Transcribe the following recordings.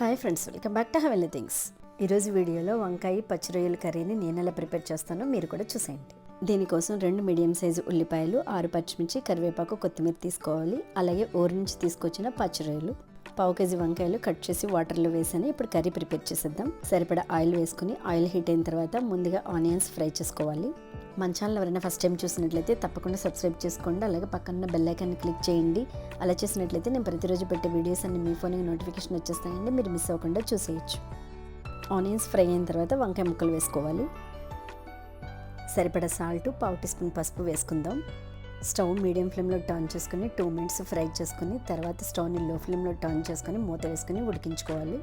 Hi friends welcome back to heavenly things. ఈరోజు వీడియోలో వంకాయ పచ్చిరొయ్యల కర్రీని నేను ఎలా ప్రిపేర్ చేస్తానో మీరు కూడా చూసేయండి. దీనికోసం రెండు మీడియం సైజు ఉల్లిపాయలు ఆరు పచ్చిమిర్చి కరివేపాకు కొత్తిమీర తీసుకోవాలి. అలాగే ఊరి నుంచి తీసుకొచ్చిన పచ్చిరొయ్యలు పావు కేజీ వంకాయలు కట్ చేసి వాటర్లో వేసాను. ఇప్పుడు కర్రీ ప్రిపేర్ చేసేద్దాం. సరిపడా ఆయిల్ వేసుకుని ఆయిల్ హీట్ అయిన తర్వాత ముందుగా ఆనియన్స్ ఫ్రై చేసుకోవాలి. మన ఛానల్ ఎవరైనా ఫస్ట్ టైం చూసినట్లయితే తప్పకుండా సబ్స్క్రైబ్ చేసుకోండి. అలాగే పక్కన బెల్ ఐకాన్ క్లిక్ చేయండి. అలా చేసినట్లయితే నేను ప్రతిరోజు పెట్టే వీడియోస్ అన్ని మీ ఫోన్కి నోటిఫికేషన్ వచ్చేస్తాయండి. మీరు మిస్ అవ్వకుండా చూసేయచ్చు. ఆనియన్స్ ఫ్రై అయిన తర్వాత వంకాయ ముక్కలు వేసుకోవాలి. సరిపడా సాల్ట్ పావు టీ స్పూన్ పసుపు వేసుకుందాం. స్టవ్ మీడియం ఫ్లేమ్లో టర్న్ చేసుకుని టూ మినిట్స్ ఫ్రై చేసుకుని తర్వాత స్టవ్ని లో ఫ్లేమ్లో టర్న్ చేసుకుని మూత వేసుకుని ఉడికించుకోవాలి.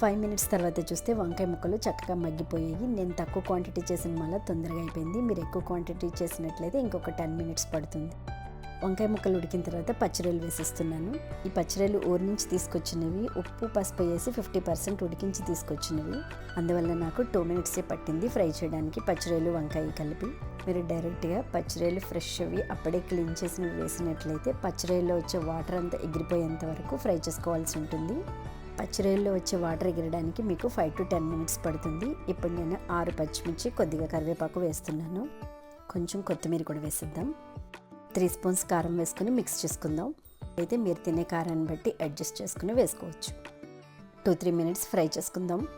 ఫైవ్ మినిట్స్ తర్వాత చూస్తే వంకాయ ముక్కలు చక్కగా మగ్గిపోయాయి. నేను తక్కువ క్వాంటిటీ చేసిన మళ్ళీ తొందరగా అయిపోయింది. మీరు ఎక్కువ క్వాంటిటీ చేసినట్లయితే ఇంకొక టెన్ మినిట్స్ పడుతుంది. వంకాయ ముక్కలు ఉడికిన తర్వాత పచ్చిరొయ్యలు వేసిస్తున్నాను. ఈ పచ్చిరొయ్యలు ఊరి నుంచి తీసుకొచ్చినవి ఉప్పు పసుపు వేసి ఫిఫ్టీ పర్సెంట్ ఉడికించి తీసుకొచ్చినవి. అందువల్ల నాకు టూ మినిట్సే పట్టింది ఫ్రై చేయడానికి పచ్చిరొయ్యలు వంకాయ కలిపి. మీరు డైరెక్ట్గా పచ్చిరొయ్యలు ఫ్రెష్ అవి అప్పుడే క్లీన్ చేసినవి వేసినట్లయితే పచ్చిరొయ్యలో వచ్చే వాటర్ అంతా ఎగిరిపోయేంత వరకు ఫ్రై చేసుకోవాల్సి ఉంటుంది. పచ్చిరొయ్యల్లో వచ్చే వాటర్ ఎగిరడానికి మీకు ఫైవ్ టు టెన్ మినిట్స్ పడుతుంది. ఇప్పుడు నేను ఆరు పచ్చిమిర్చి కొద్దిగా కరివేపాకు వేస్తున్నాను. కొంచెం కొత్తిమీర కూడా వేసిద్దాం. త్రీ స్పూన్స్ కారం వేసుకుని మిక్స్ చేసుకుందాం. అయితే మీరు తినే కారాన్ని బట్టి అడ్జస్ట్ చేసుకుని వేసుకోవచ్చు. టూ త్రీ మినిట్స్ ఫ్రై చేసుకుందాం.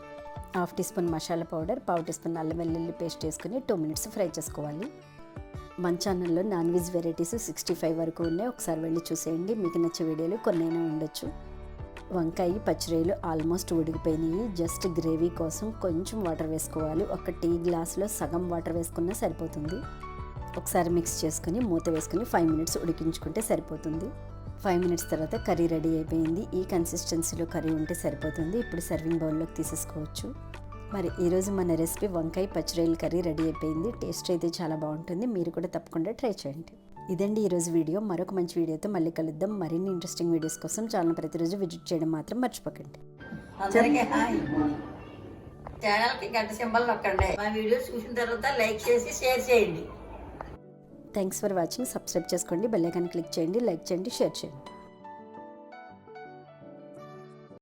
Half teaspoon masala powder పావు టీ స్పూన్ అల్లం వెల్లుల్లి పేస్ట్ వేసుకుని టూ మినిట్స్ ఫ్రై చేసుకోవాలి. మన ఛానల్లో non veg varieties sixty five వరకు ఉన్నాయి. ఒకసారి వెళ్ళి చూసేయండి. మీకు నచ్చే వీడియోలు కొన్నైనా ఉండొచ్చు. వంకాయ పచ్చిరొయ్యలు ఆల్మోస్ట్ ఉడికిపోయినాయి. జస్ట్ గ్రేవీ కోసం కొంచెం వాటర్ వేసుకోవాలి. ఒక టీ గ్లాస్లో సగం వాటర్ వేసుకున్నా సరిపోతుంది. ఒకసారి మిక్స్ చేసుకుని మూత వేసుకుని ఫైవ్ మినిట్స్ ఉడికించుకుంటే సరిపోతుంది. ఫైవ్ మినిట్స్ తర్వాత కర్రీ రెడీ అయిపోయింది. ఈ కన్సిస్టెన్సీలో కర్రీ ఉంటే సరిపోతుంది. ఇప్పుడు సర్వింగ్ బౌల్లోకి తీసేసుకోవచ్చు. మరి ఈరోజు మన రెసిపీ వంకాయ పచ్చిరొయ్యల కర్రీ రెడీ అయిపోయింది. టేస్ట్ అయితే చాలా బాగుంటుంది. మీరు కూడా తప్పకుండా ట్రై చేయండి. ఇదండి ఈరోజు వీడియో. మరొక మంచి వీడియోతో మళ్ళీ కలుద్దాం. మరిన్ని ఇంట్రెస్టింగ్ వీడియోస్ కోసం ఛానల్ ప్రతిరోజు విజిట్ చేయడం మాత్రం మర్చిపోకండి. అందరికీ హాయ్. ఛానల్కి గంట సింబల్ నొక్కండి. మా వీడియోస్ చూసిన తర్వాత లైక్ చేసి షేర్ చేయండి. థ్యాంక్స్ ఫర్ వాచింగ్ సబ్స్క్రైబ్ చేసుకోండి. బెల్ ఐకాన్ క్లిక్ చేయండి. లైక్ చేయండి. షేర్ చేయండి.